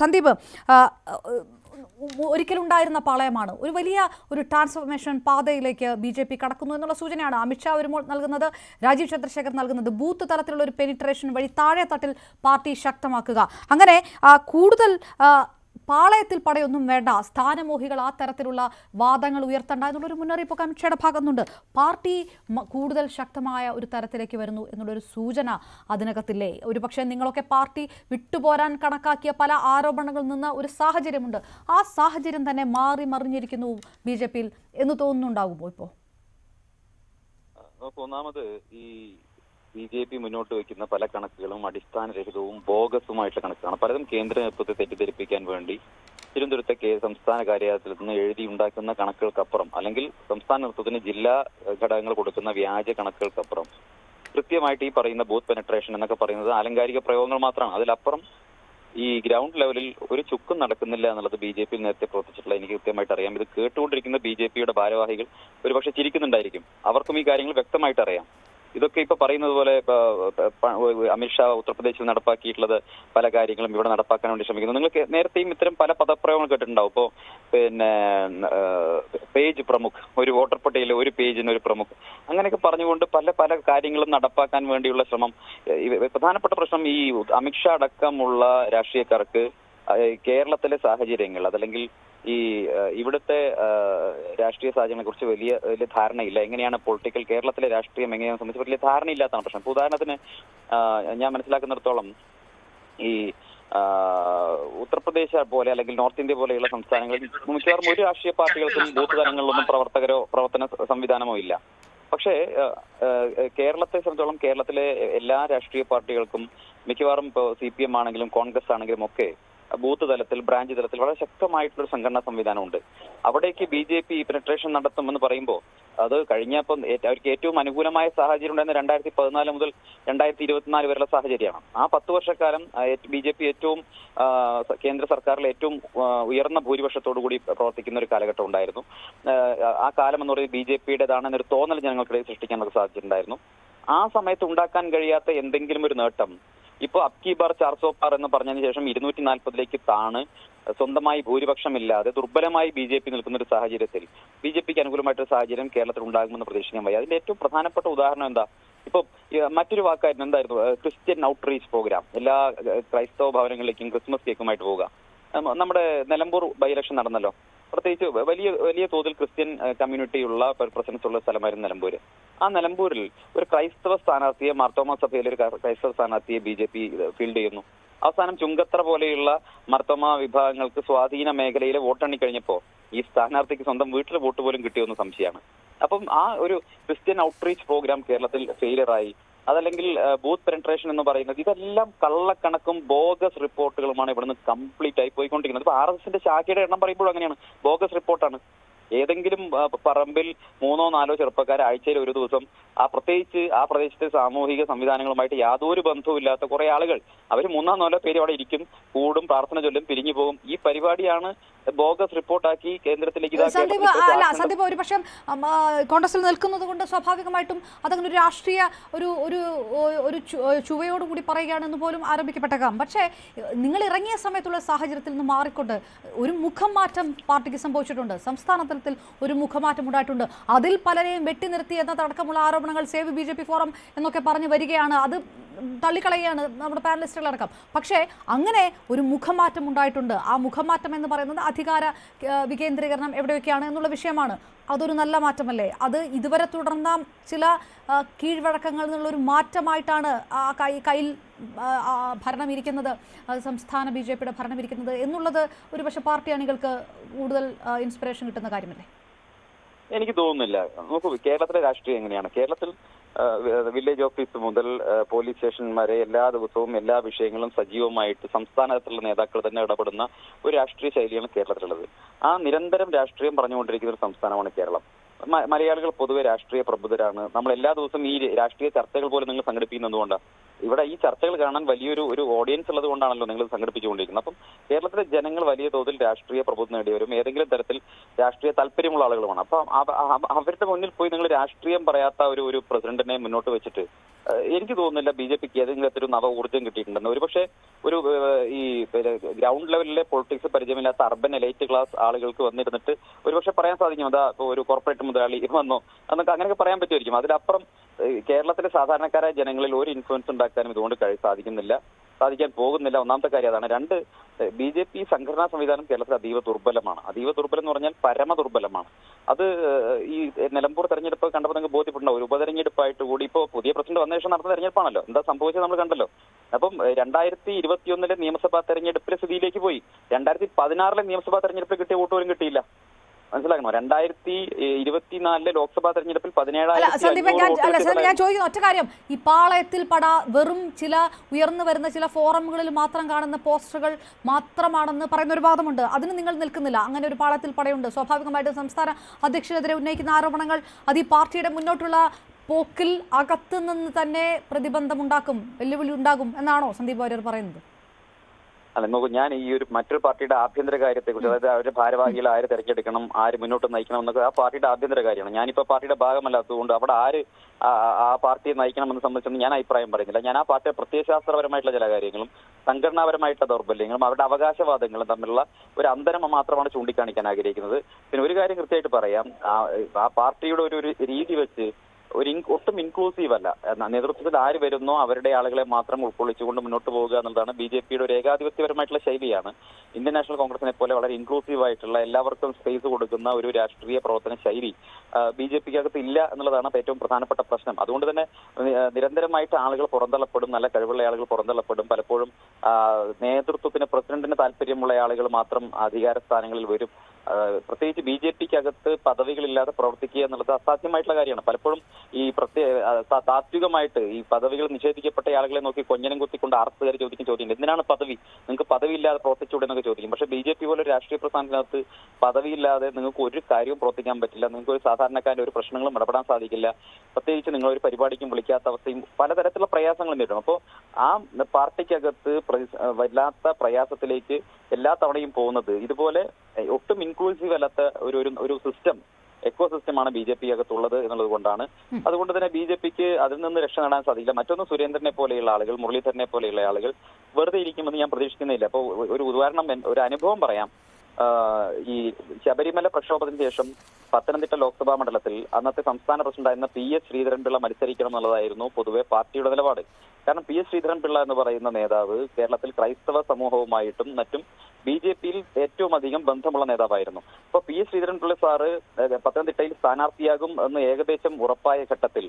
സന്ദീപ് ഒരിക്കലും ഒരിക്കലുണ്ടായിരുന്ന പാളയമാണ്. ഒരു വലിയ ഒരു ട്രാൻസ്ഫോർമേഷൻ പാതയിലേക്ക് ബി ജെ പി കടക്കുന്നു എന്നുള്ള സൂചനയാണ് അമിത്ഷാ വരുമ്പോൾ നൽകുന്നത്. രാജീവ് ചന്ദ്രശേഖർ നൽകുന്നത് ബൂത്ത് തലത്തിലുള്ള ഒരു പെനിട്രേഷൻ വഴി താഴെ തട്ടിൽ പാർട്ടി ശക്തമാക്കുക. അങ്ങനെ കൂടുതൽ പാളയത്തിൽ പടയൊന്നും വേണ്ട. സ്ഥാനമോഹികൾ ആ തരത്തിലുള്ള വാദങ്ങൾ ഉയർത്തണ്ട എന്നുള്ളൊരു മുന്നറിയിപ്പ് അമിത്ഷയുടെ ഭാഗത്തുനിന്നുണ്ട് പാർട്ടി കൂടുതൽ ശക്തമായ ഒരു തരത്തിലേക്ക് വരുന്നു എന്നുള്ളൊരു സൂചന അതിനകത്തില്ലേ? ഒരു പക്ഷേ നിങ്ങളൊക്കെ പാർട്ടി വിട്ടുപോരാൻ കണക്കാക്കിയ പല ആരോപണങ്ങളിൽ നിന്ന് ഒരു സാഹചര്യമുണ്ട്. ആ സാഹചര്യം തന്നെ മാറി മറിഞ്ഞിരിക്കുന്നു ബി ജെ പിയിൽ എന്ന് തോന്നുന്നുണ്ടാകുമോ ഇപ്പോൾ ഒന്നാമത് ഈ ബി ജെ പി മുന്നോട്ട് വയ്ക്കുന്ന പല കണക്കുകളും അടിസ്ഥാനരഹിതവും ബോഗസുമായിട്ടുള്ള കണക്കാണ് പലതും കേന്ദ്ര നേതൃത്വത്തെ തെറ്റിദ്ധരിപ്പിക്കാൻ വേണ്ടി തിരുവനന്തപുരത്തെ സംസ്ഥാന കാര്യാലയത്തിൽ നിന്ന് എഴുതി ഉണ്ടാക്കുന്ന കണക്കുകൾക്കപ്പുറം അല്ലെങ്കിൽ സംസ്ഥാന നേതൃത്വത്തിന് ജില്ലാ ഘടകങ്ങൾ കൊടുക്കുന്ന വ്യാജ കണക്കുകൾക്കപ്പുറം. കൃത്യമായിട്ട് ഈ പറയുന്ന ബൂത്ത് പെനട്രേഷൻ എന്നൊക്കെ പറയുന്നത് ആലങ്കാരിക പ്രയോഗങ്ങൾ മാത്രമാണ്. അതിലപ്പുറം ഈ ഗ്രൗണ്ട് ലെവലിൽ ഒരു ചുക്കും നടക്കുന്നില്ല എന്നുള്ളത് ബി ജെ പി നേരത്തെ പ്രവർത്തിച്ചിട്ടുള്ള എനിക്ക് കൃത്യമായിട്ട് അറിയാം. ഇത് കേട്ടുകൊണ്ടിരിക്കുന്ന ബി ജെ പിയുടെ ഭാരവാഹികൾ ഒരുപക്ഷെ ചിരിക്കുന്നുണ്ടായിരിക്കും. അവർക്കും ഈ കാര്യങ്ങൾ വ്യക്തമായിട്ട് അറിയാം. ഇതൊക്കെ ഇപ്പൊ പറയുന്നത് പോലെ അമിത്ഷാ ഉത്തർപ്രദേശിൽ നടപ്പാക്കിയിട്ടുള്ളത് പല കാര്യങ്ങളും ഇവിടെ നടപ്പാക്കാൻ വേണ്ടി ശ്രമിക്കുന്നു. നിങ്ങൾക്ക് നേരത്തെയും ഇത്തരം പല പദപ്രയോഗങ്ങൾ കേട്ടിട്ടുണ്ടാവും. ഇപ്പോ പിന്നെ പേജ് പ്രമുഖ് ഒരു വോട്ടർ പട്ടികയിലെ ഒരു പേജിന് ഒരു പ്രമുഖ്. അങ്ങനെയൊക്കെ പറഞ്ഞുകൊണ്ട് പല പല കാര്യങ്ങളും നടപ്പാക്കാൻ വേണ്ടിയുള്ള ശ്രമം. പ്രധാനപ്പെട്ട പ്രശ്നം ഈ അമിത്ഷാ അടക്കമുള്ള രാഷ്ട്രീയക്കാർക്ക് കേരളത്തിലെ സാഹചര്യങ്ങൾ അതല്ലെങ്കിൽ ഈ ഇവിടുത്തെ രാഷ്ട്രീയ സാഹചര്യങ്ങളെ കുറിച്ച് വലിയ വലിയ ധാരണയില്ല. എങ്ങനെയാണ് പൊളിറ്റിക്കൽ കേരളത്തിലെ രാഷ്ട്രീയം എങ്ങനെയാണ് സംബന്ധിച്ച് വലിയ ധാരണയില്ലാത്തതാണ് പ്രശ്നം. ഉദാഹരണത്തിന് ഞാൻ മനസ്സിലാക്കുന്നിടത്തോളം ഈ ഉത്തർപ്രദേശ് പോലെ അല്ലെങ്കിൽ നോർത്ത് ഇന്ത്യ പോലെയുള്ള സംസ്ഥാനങ്ങളിൽ മിക്കവാറും ഒരു രാഷ്ട്രീയ പാർട്ടികൾക്കും ബൂത്ത് തലങ്ങളിലൊന്നും പ്രവർത്തകരോ പ്രവർത്തന സംവിധാനമോ ഇല്ല. പക്ഷേ കേരളത്തെ സംബന്ധിച്ചോളം കേരളത്തിലെ എല്ലാ രാഷ്ട്രീയ പാർട്ടികൾക്കും മിക്കവാറും ഇപ്പോൾ സി പി എം ആണെങ്കിലും കോൺഗ്രസ് ആണെങ്കിലും ഒക്കെ ബൂത്ത് തലത്തിൽ ബ്രാഞ്ച് തലത്തിൽ വളരെ ശക്തമായിട്ടുള്ള ഒരു സംഘടനാ സംവിധാനമുണ്ട്. അവിടേക്ക് ബി ജെ പി പെനട്രേഷൻ നടത്തുമെന്ന് പറയുമ്പോൾ അത് കഴിഞ്ഞപ്പം അവർക്ക് ഏറ്റവും അനുകൂലമായ സാഹചര്യം ഉണ്ടായിരുന്ന രണ്ടായിരത്തി പതിനാല് മുതൽ രണ്ടായിരത്തി ഇരുപത്തിനാല് വരെയുള്ള സാഹചര്യമാണ്. ആ പത്ത് വർഷക്കാലം ബി ജെ പി ഏറ്റവും കേന്ദ്ര സർക്കാരിൽ ഏറ്റവും ഉയർന്ന ഭൂരിപക്ഷത്തോടു കൂടി പ്രവർത്തിക്കുന്ന ഒരു കാലഘട്ടം ഉണ്ടായിരുന്നു. ആ കാലം എന്ന് പറയുന്നത് ബി ജെ പിയുടേതാണെന്നൊരു തോന്നൽ ജനങ്ങൾക്കിടയിൽ സൃഷ്ടിക്കാൻ നമുക്ക് സാധിച്ചിട്ടുണ്ടായിരുന്നു ആ സമയത്ത് ഉണ്ടാക്കാൻ കഴിയാത്ത എന്തെങ്കിലും ഒരു നേട്ടം ഇപ്പൊ അബ്കി ബാർ ചാർസോ പാർ എന്ന് പറഞ്ഞതിന് ശേഷം ഇരുന്നൂറ്റി നാൽപ്പതിലേക്ക് താണ് സ്വന്തമായി ഭൂരിപക്ഷമില്ലാതെ ദുർബലമായി ബി ജെ പി നിൽക്കുന്ന ഒരു സാഹചര്യത്തിൽ ബി ജെ പിക്ക് അനുകൂലമായിട്ടൊരു സാഹചര്യം കേരളത്തിൽ ഉണ്ടാകുമെന്ന് പ്രതീക്ഷിക്കാൻ വയ്യ. അതിന്റെ ഏറ്റവും പ്രധാനപ്പെട്ട ഉദാഹരണം എന്താ? ഇപ്പൊ മറ്റൊരു വാക്കായിരുന്നു എന്തായിരുന്നു? Christian outreach programme. എല്ലാ ക്രൈസ്തവ ഭവനങ്ങളിലേക്കും ക്രിസ്മസ് കേക്കുമായിട്ട് പോവുക. നമ്മുടെ നിലമ്പൂർ ബൈ ഇലക്ഷൻ നടന്നല്ലോ. പ്രത്യേകിച്ച് വലിയ വലിയ തോതിൽ ക്രിസ്ത്യൻ കമ്മ്യൂണിറ്റിയുള്ള പ്രസൻസ് ഉള്ള സ്ഥലമായിരുന്നു നിലമ്പൂര്. ആ നിലമ്പൂരിൽ ഒരു ക്രൈസ്തവ സ്ഥാനാർത്ഥിയെ മാർത്തോമ സഭയിൽ ഒരു ക്രൈസ്തവ സ്ഥാനാർത്ഥിയെ ബി ജെ പി ഫീൽഡ് ചെയ്യുന്നു. അവസാനം ചുങ്കത്ര പോലെയുള്ള മർത്തോമ വിഭാഗങ്ങൾക്ക് സ്വാധീന മേഖലയിലെ വോട്ടെണ്ണി കഴിഞ്ഞപ്പോ ഈ സ്ഥാനാർത്ഥിക്ക് സ്വന്തം വീട്ടിൽ വോട്ട് പോലും കിട്ടിയെന്ന് സംശയമാണ്. അപ്പം ആ ഒരു ക്രിസ്ത്യൻ ഔട്ട്റീച്ച് പ്രോഗ്രാം കേരളത്തിൽ ഫെയിലറായി അതല്ലെങ്കിൽ ബൂത്ത് പെനട്രേഷൻ എന്ന് പറയുന്നത് ഇതെല്ലാം കള്ളക്കണക്കും ബോഗസ് റിപ്പോർട്ടുകളുമാണ് ഇവിടുന്ന് കംപ്ലീറ്റ് ആയി പോയിക്കൊണ്ടിരിക്കുന്നത്. ഇപ്പൊ ആർ എസ് എസിന്റെ ശാഖയുടെ എണ്ണം പറയുമ്പോഴും അങ്ങനെയാണ്. ബോഗസ് റിപ്പോർട്ടാണ് ഏതെങ്കിലും പറമ്പിൽ മൂന്നോ നാലോ ചെറുപ്പക്കാർ ആഴ്ചയിൽ ഒരു ദിവസം ആ പ്രത്യേകിച്ച് ആ പ്രദേശത്തെ സാമൂഹിക സംവിധാനങ്ങളുമായിട്ട് യാതൊരു ബന്ധവും ഇല്ലാത്ത കുറെ ആളുകൾ അവർ മൂന്നാം നാലോ പേര് അവിടെ ഇരിക്കും കൂടും പ്രാർത്ഥന ചൊല്ലും പിരിഞ്ഞു പോകും. ഈ പരിപാടിയാണ് ബോഗസ് റിപ്പോർട്ടാക്കി കേന്ദ്രത്തിലേക്ക് സന്ദീപ് അല്ല സന്ദീപ് ഒരു പക്ഷേ കോൺഗ്രസിൽ നിൽക്കുന്നത് കൊണ്ട് സ്വാഭാവികമായിട്ടും അതങ്ങനെ ഒരു രാഷ്ട്രീയ ഒരു ഒരു ഒരു ചുവയോടുകൂടി പറയുകയാണെന്ന് പോലും ആരംഭിക്കപ്പെട്ടേക്കാം. പക്ഷേ നിങ്ങൾ ഇറങ്ങിയ സമയത്തുള്ള സാഹചര്യത്തിൽ നിന്ന് മാറിക്കൊണ്ട് ഒരു മുഖം മാറ്റം പാർട്ടിക്ക് സംഭവിച്ചിട്ടുണ്ട്. സംസ്ഥാന തലത്തിൽ ഒരു മുഖമാറ്റം ഉണ്ടായിട്ടുണ്ട്. അതിൽ പലരെയും വെട്ടി നിർത്തി എന്നതടക്കമുള്ള ആരോപണങ്ങൾ save B J P forum എന്നൊക്കെ പറഞ്ഞു വരികയാണ്. അത് തള്ളിക്കളയാണ് നമ്മുടെ പാനലിസ്റ്റുകളടക്കം പക്ഷേ അങ്ങനെ ഒരു മുഖമാറ്റം ഉണ്ടായിട്ടുണ്ട്. ആ മുഖമാറ്റം എന്ന് പറയുന്നത് അധികാര വികേന്ദ്രീകരണം എവിടെയൊക്കെയാണ് എന്നുള്ള വിഷയമാണ്. അതൊരു നല്ല മാറ്റമല്ലേ? അത് ഇതുവരെ തുടർന്ന ചില കീഴ്വഴക്കങ്ങളിൽ നിന്നുള്ള ഒരു മാറ്റമായിട്ടാണ് ആ കൈ കയ്യിൽ ആ, ആ, ഭരണം ഇരിക്കുന്നത് സംസ്ഥാന ബി ജെ പിയുടെ ഭരണം ഇരിക്കുന്നത് എന്നുള്ളത് ഒരുപക്ഷെ പാർട്ടി അണികൾക്ക് കൂടുതൽ ഇൻസ്പിറേഷൻ കിട്ടുന്ന കാര്യമല്ലേ? എനിക്ക് തോന്നുന്നില്ല. നോക്കൂ കേരളത്തിലെ രാഷ്ട്രീയം എങ്ങനെയാണ്? കേരളത്തിൽ വില്ലേജ് ഓഫീസ് മുതൽ പോലീസ് സ്റ്റേഷൻ വരെ എല്ലാ ദിവസവും എല്ലാ വിഷയങ്ങളും സജീവമായിട്ട് സംസ്ഥാന തലത്തിലുള്ള നേതാക്കൾ തന്നെ ഇടപെടുന്ന ഒരു രാഷ്ട്രീയ ശൈലിയാണ് കേരളത്തിലുള്ളത്. ആ നിരന്തരം രാഷ്ട്രീയം പറഞ്ഞുകൊണ്ടിരിക്കുന്ന ഒരു സംസ്ഥാനമാണ് കേരളം. മലയാളികൾ പൊതുവെ രാഷ്ട്രീയ പ്രബുദ്ധരാണ്. നമ്മൾ എല്ലാ ദിവസവും ഈ രാഷ്ട്രീയ ചർച്ചകൾ പോലും നിങ്ങൾ സംഘടിപ്പിക്കുന്നതുകൊണ്ടാണ് ഇവിടെ ഈ ചർച്ചകൾ കാണാൻ വലിയൊരു ഒരു ഓഡിയൻസ് ഉള്ളത് കൊണ്ടാണല്ലോ നിങ്ങൾ സംഘടിപ്പിച്ചുകൊണ്ടിരിക്കുന്നത്. അപ്പം കേരളത്തിലെ ജനങ്ങൾ വലിയ തോതിൽ രാഷ്ട്രീയ പ്രബുദ്ധം നേടിയവരും ഏതെങ്കിലും തരത്തിൽ രാഷ്ട്രീയ താല്പര്യമുള്ള ആളുകളുമാണ്. അപ്പം അവ- അവ- അവരുടെ മുന്നിൽ പോയി നിങ്ങൾ രാഷ്ട്രീയം പറയാത്ത ഒരു ഒരു പ്രസിഡന്റിനെ മുന്നോട്ട് വെച്ചിട്ട് എനിക്ക് തോന്നുന്നില്ല ബി ജെ പിക്ക് ഏതെങ്കിലും തരത്തിലൊരു നവ ഊർജം കിട്ടിയിട്ടുണ്ടെന്ന്. ഒരുപക്ഷെ ഒരു ഈ ഗ്രൗണ്ട് ലെവലിലെ പൊളിറ്റിക്സ് പരിചയമില്ലാത്ത അർബൻ എലൈറ്റ് ക്ലാസ് ആളുകൾക്ക് വന്നിരുന്നിട്ട് ഒരുപക്ഷെ പറയാൻ സാധിക്കും അതാ ഒരു കോർപ്പറേറ്റ് മുതലാളി വന്നോ. എന്നൊക്കെ അങ്ങനെയൊക്കെ പറയാൻ പറ്റുമായിരിക്കും. അതിലപ്പുറം കേരളത്തിലെ സാധാരണക്കാരായ ജനങ്ങളിൽ ഒരു ഇൻഫ്ലുവൻസ് ഉണ്ടാക്കാനും ഇതുകൊണ്ട് സാധിക്കുന്നില്ല. സാധിക്കാൻ പോകുന്നില്ല. ഒന്നാമത്തെ കാര്യം അതാണ്. രണ്ട് ബി ജെ പി സംഘടനാ സംവിധാനം കേരളത്തിൽ അതീവ ദുർബലമാണ്. അതീവ ദുർബലം എന്ന് പറഞ്ഞാൽ പരമ ദുർബലമാണ്. അത് ഈ നിലമ്പൂർ തെരഞ്ഞെടുപ്പ് കണ്ടപ്പോൾ നിങ്ങൾക്ക് ബോധ്യപ്പെട്ടുണ്ടാവും ഒരു ഉപതെരഞ്ഞെടുപ്പായിട്ട് കൂടി ഇപ്പോൾ പുതിയ പ്രസിഡന്റ് വന്ന ശേഷം നടന്ന തെരഞ്ഞെടുപ്പാണല്ലോ. എന്താ സംഭവിച്ചത് നമ്മൾ കണ്ടല്ലോ. അപ്പം രണ്ടായിരത്തി ഇരുപത്തിയൊന്നിലെ നിയമസഭാ തെരഞ്ഞെടുപ്പിലെ സ്ഥിതിയിലേക്ക് പോയി. രണ്ടായിരത്തി പതിനാറിലെ നിയമസഭാ തെരഞ്ഞെടുപ്പിൽ കിട്ടിയ വോട്ട് പോലും കിട്ടിയില്ല. മനസ്സിലാക്കണോ? രണ്ടായിരത്തി ഇരുപത്തിനാലിലെ ലോക്സഭാ തെരഞ്ഞെടുപ്പിൽ പതിനേഴായിരം പതിനേഴായിരത്തി ഞാൻ ചോദിക്കുന്ന ഒറ്റ കാര്യം. ഈ പാളയത്തിൽ പട വെറും ചില ഉയർന്നു വരുന്ന ചില ഫോറമുകളിൽ മാത്രം കാണുന്ന പോസ്റ്ററുകൾ മാത്രമാണെന്ന് പറയുന്ന ഒരു വാദമുണ്ട്. അതിന് നിങ്ങൾ നിൽക്കുന്നില്ല. അങ്ങനെ ഒരു പാളയത്തിൽ പടയുണ്ട്. സ്വാഭാവികമായിട്ടും സംസ്ഥാന അധ്യക്ഷനെതിരെ ഉന്നയിക്കുന്ന ആരോപണങ്ങൾ അത് ഈ പാർട്ടിയുടെ മുന്നോട്ടുള്ള പോക്കിൽ അകത്തു നിന്ന് തന്നെ പ്രതിബന്ധമുണ്ടാക്കും വെല്ലുവിളി ഉണ്ടാകും എന്നാണോ സന്ദീപ് വാര്യർ പറയുന്നത്? അല്ല നോക്കൂ ഞാൻ ഈ ഒരു മറ്റൊരു പാർട്ടിയുടെ ആഭ്യന്തര കാര്യത്തെ കുറിച്ച് അതായത് അവരുടെ ഭാരവാഹികൾ ആര് തിരഞ്ഞെടുക്കണം ആര് മുന്നോട്ട് നയിക്കണം എന്നൊക്കെ ആ പാർട്ടിയുടെ ആഭ്യന്തര കാര്യമാണ്. ഞാനിപ്പോ പാർട്ടിയുടെ ഭാഗമല്ലാത്തതുകൊണ്ട് അവിടെ ആര് ആ- പാർട്ടിയെ നയിക്കണമെന്ന് സംബന്ധിച്ചൊന്നും ഞാൻ അഭിപ്രായം പറയുന്നില്ല. ഞാൻ ആ പാർട്ടിയുടെ പ്രത്യയശാസ്ത്രപരമായിട്ടുള്ള ചില കാര്യങ്ങളും സംഘടനാപരമായിട്ടുള്ള ദൗർബല്യങ്ങളും അവരുടെ അവകാശവാദങ്ങളും തമ്മിലുള്ള ഒരു അന്തരം മാത്രമാണ് ചൂണ്ടിക്കാണിക്കാൻ ആഗ്രഹിക്കുന്നത്. പിന്നെ ഒരു കാര്യം കൃത്യമായിട്ട് പറയാം. ആ പാർട്ടിയുടെ ഒരു രീതി വെച്ച് ഒരു ഒട്ടും ഇൻക്ലൂസീവ് അല്ല. നേതൃത്വത്തിൽ ആര് വരുന്നോ അവരുടെ ആളുകളെ മാത്രം ഉൾക്കൊള്ളിച്ചുകൊണ്ട് മുന്നോട്ട് പോവുക എന്നുള്ളതാണ് ബി ജെ പിയുടെ ഒരു ഏകാധിപത്യപരമായിട്ടുള്ള ശൈലിയാണ്. ഇന്ത്യൻ നാഷണൽ കോൺഗ്രസിനെ പോലെ വളരെ ഇൻക്ലൂസീവ് ആയിട്ടുള്ള എല്ലാവർക്കും സ്പേസ് കൊടുക്കുന്ന ഒരു രാഷ്ട്രീയ പ്രവർത്തന ശൈലി ബി ജെ പിക്കകത്ത് ഇല്ല എന്നുള്ളതാണ് ഏറ്റവും പ്രധാനപ്പെട്ട പ്രശ്നം. അതുകൊണ്ട് തന്നെ നിരന്തരമായിട്ട് ആളുകൾ പുറന്തള്ളപ്പെടും നല്ല കഴിവുള്ള ആളുകൾ പുറന്തള്ളപ്പെടും. പലപ്പോഴും നേതൃത്വത്തിന് പ്രസിഡന്റിന് താല്പര്യമുള്ള ആളുകൾ മാത്രം അധികാര സ്ഥാനങ്ങളിൽ വരും. പ്രത്യേകിച്ച് ബി ജെ പിക്ക് അകത്ത് പദവികളില്ലാതെ പ്രവർത്തിക്കുക എന്നുള്ളത് അസാധ്യമായിട്ടുള്ള കാര്യമാണ്. പലപ്പോഴും ഈ പ്രത്യേക താത്വികമായിട്ട് ഈ പദവികൾ നിഷേധിക്കപ്പെട്ട ആളുകളെ നോക്കി കൊഞ്ഞനം കുത്തിക്കൊണ്ട് ആർത്തുകാർ ചോദിക്കും ചോദ്യം എന്തിനാണ് പദവി? നിങ്ങൾക്ക് പദവിയില്ലാതെ പ്രവർത്തിച്ചുകൂടെ എന്നൊക്കെ ചോദിക്കും. പക്ഷേ ബി ജെ പി പോലെ രാഷ്ട്രീയ പ്രസ്ഥാനത്തിനകത്ത് പദവിയില്ലാതെ നിങ്ങൾക്ക് ഒരു കാര്യവും പ്രവർത്തിക്കാൻ പറ്റില്ല. നിങ്ങൾക്ക് ഒരു സാധാരണക്കാരന്റെ ഒരു പ്രശ്നങ്ങളും ഇടപെടാൻ സാധിക്കില്ല. പ്രത്യേകിച്ച് നിങ്ങൾ ഒരു പരിപാടിക്കും വിളിക്കാത്ത അവസ്ഥയും പലതരത്തിലുള്ള പ്രയാസങ്ങളും നേരിടും. അപ്പോൾ ആ പാർട്ടിക്കകത്ത് വല്ലാത്ത പ്രയാസത്തിലേക്ക് എല്ലാ തവണയും പോകുന്നത് ഇതുപോലെ ഒട്ടും ഇൻക്ലൂസീവ് അല്ലാത്ത ഒരു ഒരു- ഒരു സിസ്റ്റം എക്കോ സിസ്റ്റമാണ് ബി ജെ പി അകത്തുള്ളത് എന്നുള്ളത് കൊണ്ടാണ്. അതുകൊണ്ട് തന്നെ ബി ജെ പിക്ക് അതിൽ നിന്ന് രക്ഷ നേടാൻ സാധിക്കില്ല. മറ്റൊന്ന് സുരേന്ദ്രനെ പോലെയുള്ള ആളുകൾ മുരളീധരനെ പോലെയുള്ള ആളുകൾ വെറുതെ ഇരിക്കുമെന്ന് ഞാൻ പ്രതീക്ഷിക്കുന്നില്ല. അപ്പോൾ ഒരു ഉദാഹരണം ഒരു അനുഭവം പറയാം. ഈ ശബരിമല പ്രക്ഷോഭത്തിന് ശേഷം പത്തനംതിട്ട ലോക്സഭാ മണ്ഡലത്തിൽ അന്നത്തെ സംസ്ഥാന പ്രസിഡന്റായിരുന്ന പി എസ് ശ്രീധരൻപിള്ള മത്സരിക്കണം എന്നുള്ളതായിരുന്നു പൊതുവെ പാർട്ടിയുടെ നിലപാട്. കാരണം പി എസ് ശ്രീധരൻപിള്ള എന്ന് പറയുന്ന നേതാവ് കേരളത്തിൽ ക്രൈസ്തവ സമൂഹവുമായിട്ടും മറ്റും ബി ജെ പിയിൽ ഏറ്റവും അധികം ബന്ധമുള്ള നേതാവായിരുന്നു. അപ്പൊ പി ശ്രീധരൻപിള്ള സാറ് പത്തനംതിട്ടയിൽ സ്ഥാനാർത്ഥിയാകും എന്ന് ഏകദേശം ഉറപ്പായ ഘട്ടത്തിൽ.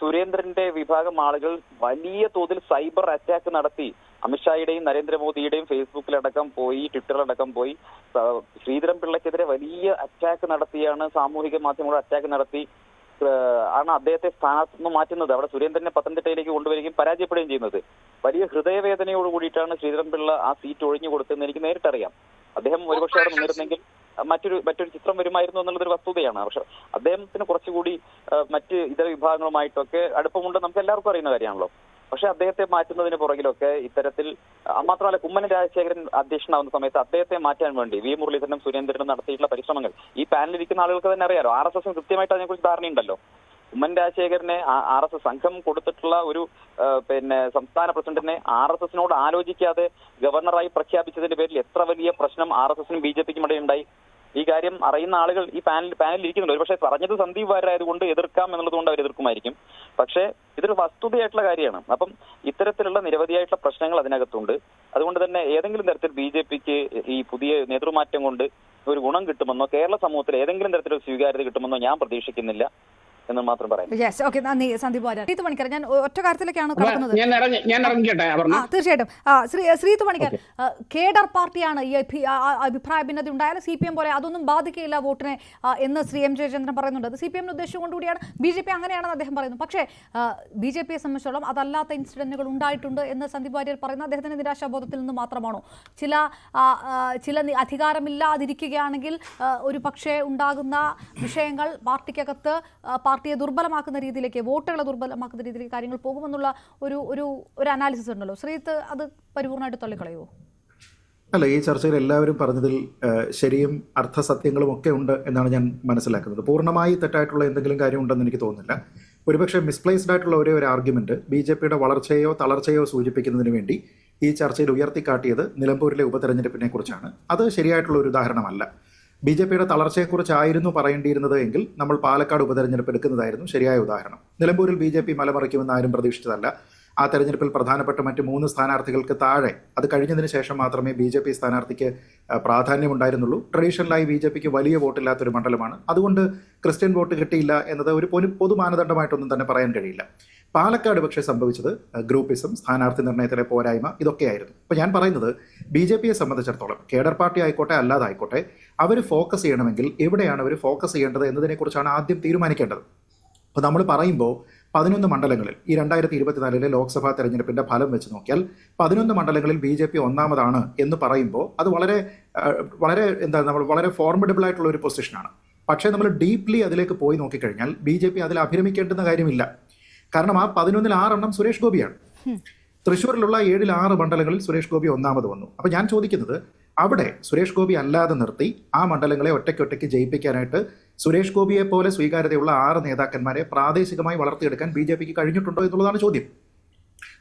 സുരേന്ദ്രന്റെ വിഭാഗം ആളുകൾ വലിയ തോതിൽ സൈബർ അറ്റാക്ക് നടത്തി. അമിത്ഷായുടെയും നരേന്ദ്രമോദിയുടെയും ഫേസ്ബുക്കിലടക്കം പോയി ട്വിറ്ററിലടക്കം പോയി. ശ്രീധരൻ പിള്ളയ്ക്കെതിരെ വലിയ അറ്റാക്ക് നടത്തിയാണ് സാമൂഹിക മാധ്യമങ്ങൾ അറ്റാക്ക് നടത്തി. ആണ് അദ്ദേഹത്തെ സ്ഥാനത്ത് നിന്ന് മാറ്റുന്നത്. അവിടെ സുരേന്ദ്രനെ പത്തനംതിട്ടയിലേക്ക് കൊണ്ടുവരികയും പരാജയപ്പെടുകയും ചെയ്യുന്നത്. വലിയ ഹൃദയവേദനയോട് കൂടിയിട്ടാണ് ശ്രീധരൻ പിള്ള ആ സീറ്റ് ഒഴിഞ്ഞു കൊടുത്തതെന്ന് എനിക്ക് നേരിട്ടറിയാം. അദ്ദേഹം ഒരുപക്ഷെ അവിടെ നിന്നിരുന്നെങ്കിൽ മറ്റൊരു മറ്റൊരു ചിത്രം വരുമായിരുന്നു എന്നുള്ളതൊരു വസ്തുതയാണ്. പക്ഷെ അദ്ദേഹത്തിന് കുറച്ചുകൂടി മറ്റ് ഇതര വിഭാഗങ്ങളുമായിട്ടൊക്കെ അടുപ്പമുണ്ട് നമുക്ക് എല്ലാവർക്കും അറിയുന്ന കാര്യമാണല്ലോ. പക്ഷെ അദ്ദേഹത്തെ മാറ്റുന്നതിന് പുറകിലൊക്കെ ഇത്തരത്തിൽ മാത്രമല്ല കുമ്മനം രാജശേഖരൻ അധ്യക്ഷനാവുന്ന സമയത്ത് അദ്ദേഹത്തെ മാറ്റാൻ വേണ്ടി വി. മുരളീധരനും സുരേന്ദ്രനും നടത്തിയിട്ടുള്ള പരിശ്രമങ്ങൾ ഈ പാനലിരിക്കുന്ന ആളുകൾക്ക് തന്നെ അറിയാലോ. ആർ എസ് എസും കൃത്യമായിട്ട് അതിനെക്കുറിച്ച് ധാരണയുണ്ടല്ലോ. ഉമ്മൻ രാജശേഖരനെ ആർ എസ് എസ് സംഘം കൊടുത്തിട്ടുള്ള ഒരു പിന്നെ സംസ്ഥാന പ്രസിഡന്റിനെ ആർ എസ് എസിനോട് ആലോചിക്കാതെ ഗവർണറായി പ്രഖ്യാപിച്ചതിന്റെ പേരിൽ എത്ര വലിയ പ്രശ്നം ആർ എസ് എസിനും ബി ജെ പിക്കും ഇടയുണ്ടായി ഈ കാര്യം അറിയുന്ന ആളുകൾ ഈ പാനൽ പാനലിൽ ഇരിക്കുന്നുണ്ട് ഒരുപക്ഷെ പറഞ്ഞത് സന്ദീപ് വാര്യരായതുകൊണ്ട് എതിർക്കാം എന്നുള്ളതുകൊണ്ട് അവർ എതിർക്കുമായിരിക്കും. പക്ഷേ ഇതൊരു വസ്തുതയായിട്ടുള്ള കാര്യമാണ്. അപ്പം ഇത്തരത്തിലുള്ള നിരവധിയായിട്ടുള്ള പ്രശ്നങ്ങൾ അതിനകത്തുണ്ട്. അതുകൊണ്ട് തന്നെ ഏതെങ്കിലും തരത്തിൽ ബി ജെ പിക്ക് ഈ പുതിയ നേതൃമാറ്റം കൊണ്ട് ഒരു ഗുണം കിട്ടുമെന്നോ കേരള സമൂഹത്തിൽ ഏതെങ്കിലും തരത്തിലൊരു സ്വീകാര്യത കിട്ടുമെന്നോ ഞാൻ പ്രതീക്ഷിക്കുന്നില്ല. എന്ന് മാത്രം പറയാം. യെസ് ഓക്കെ നന്ദി സന്ദീപ് വാര്യർ. ശ്രീത്ത് പണിക്കർ ഞാൻ ഒറ്റ കാര്യത്തിലേക്കാണ് കടക്കുന്നത്. തീർച്ചയായിട്ടും. ആ ശ്രീ ശ്രീത്ത് കേഡർ പാർട്ടിയാണ് ഈ അഭിപ്രായ ഭിന്നത ഉണ്ടായാലും സി പി എം പോലെ അതൊന്നും ബാധിക്കില്ല വോട്ടിനെ എന്ന് ശ്രീ എം ജയചന്ദ്രൻ പറയുന്നുണ്ട്. അത് സി പി എമ്മിന് ഉദ്ദേശം കൊണ്ടുകൂടിയാണ്. ബി ജെ പി അങ്ങനെയാണെന്ന് അദ്ദേഹം പറയുന്നു. പക്ഷേ ബി ജെ പിയെ സംബന്ധിച്ചോളം അതല്ലാത്ത ഇൻസിഡന്റുകൾ ഉണ്ടായിട്ടുണ്ട് എന്ന് സന്ദീപ് വാര്യർ പറയുന്നു. അദ്ദേഹത്തിന്റെ നിരാശാബോധത്തിൽ നിന്ന് മാത്രമാണോ? ചില ചില അധികാരമില്ലാതിരിക്കുകയാണെങ്കിൽ ഒരു പക്ഷേ ഉണ്ടാകുന്ന വിഷയങ്ങൾ പാർട്ടിക്കകത്ത് പാർട്ടിയെ ദുർബലമാക്കുന്ന രീതിയിലേക്ക് വോട്ടുകളെ ദുർബലമാക്കുന്ന രീതിയിലേക്ക് കാര്യങ്ങൾ പോകുമെന്നുള്ള ഒരു ഒരു ഒരു അനാലിസിസ് ഉണ്ടല്ലോ. ശ്രീത്ത് അത് പരിപൂർണമായിട്ട് തള്ളിക്കളയുമോ അല്ല ഈ ചർച്ചയിൽ എല്ലാവരും പറഞ്ഞതിൽ ശരിയും അർത്ഥസത്യങ്ങളും ഒക്കെ ഉണ്ട് എന്നാണ് ഞാൻ മനസ്സിലാക്കുന്നത്. പൂർണമായി തെറ്റായിട്ടുള്ള എന്തെങ്കിലും കാര്യം ഉണ്ടെന്ന് എനിക്ക് തോന്നുന്നില്ല. ഒരുപക്ഷെ മിസ്പ്ലേസ്ഡ് ആയിട്ടുള്ള ഒരേ ഒരു ആർഗ്യുമെന്റ് ബി ജെ പിയുടെ വളർച്ചയോ തളർച്ചയോ സൂചിപ്പിക്കുന്നതിന് വേണ്ടി ഈ ചർച്ചയിൽ ഉയർത്തിക്കാട്ടിയത് നിലമ്പൂരിലെ ഉപതെരഞ്ഞെടുപ്പിനെ കുറിച്ചാണ്. അത് ശരിയായിട്ടുള്ള ഒരു ഉദാഹരണമല്ല. ബി ജെ പിയുടെ തളർച്ചയെക്കുറിച്ചായിരുന്നു പറയേണ്ടിയിരുന്നത് എങ്കിൽ നമ്മൾ പാലക്കാട് ഉപതെരഞ്ഞെടുപ്പ് എടുക്കുന്നതായിരുന്നു ശരിയായ ഉദാഹരണം. നിലമ്പൂരിൽ ബി ജെ പി മലമറിക്കുമെന്ന് ആരും പ്രതീക്ഷിച്ചതല്ല. ആ തെരഞ്ഞെടുപ്പിൽ പ്രധാനപ്പെട്ട മറ്റ് മൂന്ന് സ്ഥാനാർത്ഥികൾക്ക് താഴെ അത് കഴിഞ്ഞതിന് ശേഷം മാത്രമേ ബി ജെ പി സ്ഥാനാർത്ഥിക്ക് പ്രാധാന്യമുണ്ടായിരുന്നുള്ളൂ. ട്രഡീഷണലായി ബി ജെ പിക്ക് വലിയ വോട്ടില്ലാത്തൊരു മണ്ഡലമാണ്. അതുകൊണ്ട് ക്രിസ്ത്യൻ വോട്ട് കിട്ടിയില്ല എന്നത് ഒരു പൊതു മാനദണ്ഡമായിട്ടൊന്നും തന്നെ പറയാൻ കഴിയില്ല. പാലക്കാട് പക്ഷേ സംഭവിച്ചത് ഗ്രൂപ്പിസം സ്ഥാനാർത്ഥി നിർണയത്തിലെ പോരായ്മ ഇതൊക്കെയായിരുന്നു. അപ്പോൾ ഞാൻ പറയുന്നത് ബി ജെ പിയെ സംബന്ധിച്ചിടത്തോളം കേഡർ പാർട്ടി ആയിക്കോട്ടെ അല്ലാതായിക്കോട്ടെ അവർ ഫോക്കസ് ചെയ്യണമെങ്കിൽ എവിടെയാണ് അവർ ഫോക്കസ് ചെയ്യേണ്ടത് എന്നതിനെക്കുറിച്ചാണ് ആദ്യം തീരുമാനിക്കേണ്ടത്. അപ്പോൾ നമ്മൾ പറയുമ്പോൾ പതിനൊന്ന് മണ്ഡലങ്ങളിൽ ഈ രണ്ടായിരത്തി ഇരുപത്തിനാലിലെ ലോക്സഭാ തെരഞ്ഞെടുപ്പിന്റെ ഫലം വെച്ച് നോക്കിയാൽ പതിനൊന്ന് മണ്ഡലങ്ങളിൽ ബി ജെ പി ഒന്നാമതാണ് എന്ന് പറയുമ്പോൾ അത് വളരെ വളരെ എന്താ നമ്മൾ വളരെ ഫോർമിഡബിൾ ആയിട്ടുള്ള ഒരു പൊസിഷനാണ് പക്ഷേ നമ്മൾ ഡീപ്ലി അതിലേക്ക് പോയി നോക്കിക്കഴിഞ്ഞാൽ ബി ജെ പി അതിൽ അഭിരമിക്കേണ്ടുന്ന കാര്യമില്ല. കാരണം ആ പതിനൊന്നിൽ ആറെണ്ണം സുരേഷ് ഗോപിയാണ്. തൃശ്ശൂരിലുള്ള ഏഴിൽ ആറ് മണ്ഡലങ്ങളിൽ സുരേഷ് ഗോപി ഒന്നാമത് വന്നു. അപ്പൊ ഞാൻ ചോദിക്കുന്നത് അവിടെ സുരേഷ് ഗോപി അല്ലാതെ നിർത്തി ആ മണ്ഡലങ്ങളെ ഒറ്റയ്ക്കൊറ്റയ്ക്ക് ജയിപ്പിക്കാനായിട്ട് സുരേഷ് ഗോപിയെ പോലെ സ്വീകാര്യതയുള്ള ആറ് നേതാക്കന്മാരെ പ്രാദേശികമായി വളർത്തിയെടുക്കാൻ ബി ജെ പിക്ക് കഴിഞ്ഞിട്ടുണ്ടോ എന്നുള്ളതാണ് ചോദ്യം.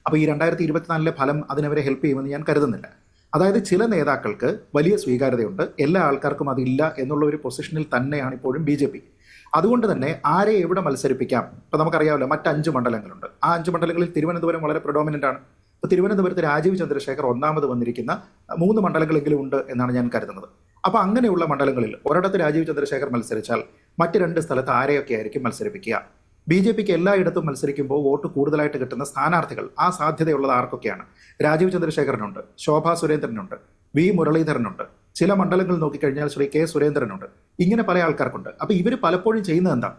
അപ്പോൾ ഈ രണ്ടായിരത്തി ഇരുപത്തിനാലിലെ ഫലം അതിനവരെ ഹെൽപ്പ് ചെയ്യുമെന്ന് ഞാൻ കരുതുന്നില്ല. അതായത് ചില നേതാക്കൾക്ക് വലിയ സ്വീകാര്യതയുണ്ട് എല്ലാ ആൾക്കാർക്കും അതില്ല എന്നുള്ള ഒരു പൊസിഷനിൽ തന്നെയാണ് ഇപ്പോഴും ബി ജെ പി. അതുകൊണ്ട് തന്നെ ആരെ എവിടെ മത്സരിപ്പിക്കാം? ഇപ്പൊ നമുക്കറിയാമല്ലോ മറ്റ് അഞ്ച് മണ്ഡലങ്ങളുണ്ട്. ആ അഞ്ച് മണ്ഡലങ്ങളിൽ തിരുവനന്തപുരം വളരെ പ്രൊഡോമിനന്റ് ആണ്. ഇപ്പൊ തിരുവനന്തപുരത്ത് രാജീവ് ചന്ദ്രശേഖർ ഒന്നാമത് വന്നിരിക്കുന്ന മൂന്ന് മണ്ഡലങ്ങളെങ്കിലും ഉണ്ട് എന്നാണ് ഞാൻ കരുതുന്നത്. അപ്പൊ അങ്ങനെയുള്ള മണ്ഡലങ്ങളിൽ ഒരിടത്ത് രാജീവ് ചന്ദ്രശേഖർ മത്സരിച്ചാൽ മറ്റ് രണ്ട് സ്ഥലത്ത് ആരെയൊക്കെ ആയിരിക്കും മത്സരിപ്പിക്കുക? ബി ജെ പിക്ക് എല്ലായിടത്തും മത്സരിക്കുമ്പോൾ വോട്ട് കൂടുതലായിട്ട് കിട്ടുന്ന സ്ഥാനാർത്ഥികൾ ആ സാധ്യതയുള്ളത് ആർക്കൊക്കെയാണ്? രാജീവ് ചന്ദ്രശേഖരനുണ്ട് ശോഭാ സുരേന്ദ്രനുണ്ട് വി മുരളീധരനുണ്ട്. ചില മണ്ഡലങ്ങൾ നോക്കിക്കഴിഞ്ഞാൽ ശ്രീ കെ സുരേന്ദ്രനുണ്ട്. ഇങ്ങനെ പല ആൾക്കാർക്കുണ്ട്. അപ്പൊ ഇവർ പലപ്പോഴും ചെയ്യുന്നത് എന്താ?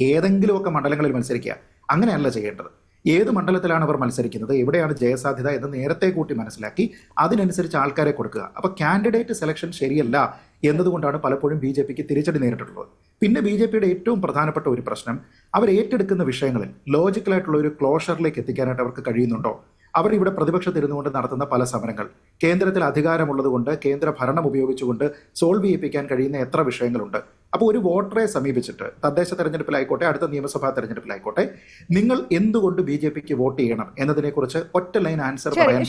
ഏതെങ്കിലുമൊക്കെ മണ്ഡലങ്ങളിൽ മത്സരിക്കുക. അങ്ങനെയല്ല ചെയ്യേണ്ടത്. ഏത് മണ്ഡലത്തിലാണ് അവർ മത്സരിക്കുന്നത്? എവിടെയാണ് ജയസാധ്യത എന്ന് നേരത്തെ കൂട്ടി മനസ്സിലാക്കി അതിനനുസരിച്ച് ആൾക്കാരെ കൊടുക്കുക. അപ്പൊ കാൻഡിഡേറ്റ് സെലക്ഷൻ ശരിയല്ല എന്നതുകൊണ്ടാണ് പലപ്പോഴും ബി ജെ പിക്ക് തിരിച്ചടി നേരിട്ടിട്ടുള്ളത്. പിന്നെ ബി ജെ പിയുടെ ഏറ്റവും പ്രധാനപ്പെട്ട ഒരു പ്രശ്നം അവർ ഏറ്റെടുക്കുന്ന വിഷയങ്ങളിൽ ലോജിക്കലായിട്ടുള്ള ഒരു ക്ലോഷറിലേക്ക് എത്തിക്കാനായിട്ട് അവർക്ക് കഴിയുന്നുണ്ടോ? അവർ ഇവിടെ പ്രതിപക്ഷത്തിരുന്നുകൊണ്ട് നടത്തുന്ന പല സമരങ്ങൾ. കേന്ദ്രത്തിൽ അധികാരമുള്ളതുകൊണ്ട് കേന്ദ്ര ഭരണം ഉപയോഗിച്ചുകൊണ്ട് സോൾവ് ചെയ്യിപ്പിക്കാൻ കഴിയുന്ന എത്ര വിഷയങ്ങളുണ്ട്. അപ്പോൾ ഒരു വോട്ടറെ സമീപിച്ചിട്ട് തദ്ദേശ തെരഞ്ഞെടുപ്പിലായിക്കോട്ടെ അടുത്ത നിയമസഭാ തെരഞ്ഞെടുപ്പിലായിക്കോട്ടെ നിങ്ങൾ എന്തുകൊണ്ട് ബി ജെ പിക്ക് വോട്ട് ചെയ്യണം എന്നതിനെക്കുറിച്ച് ഒറ്റ ലൈൻ ആൻസർ പറയാൻ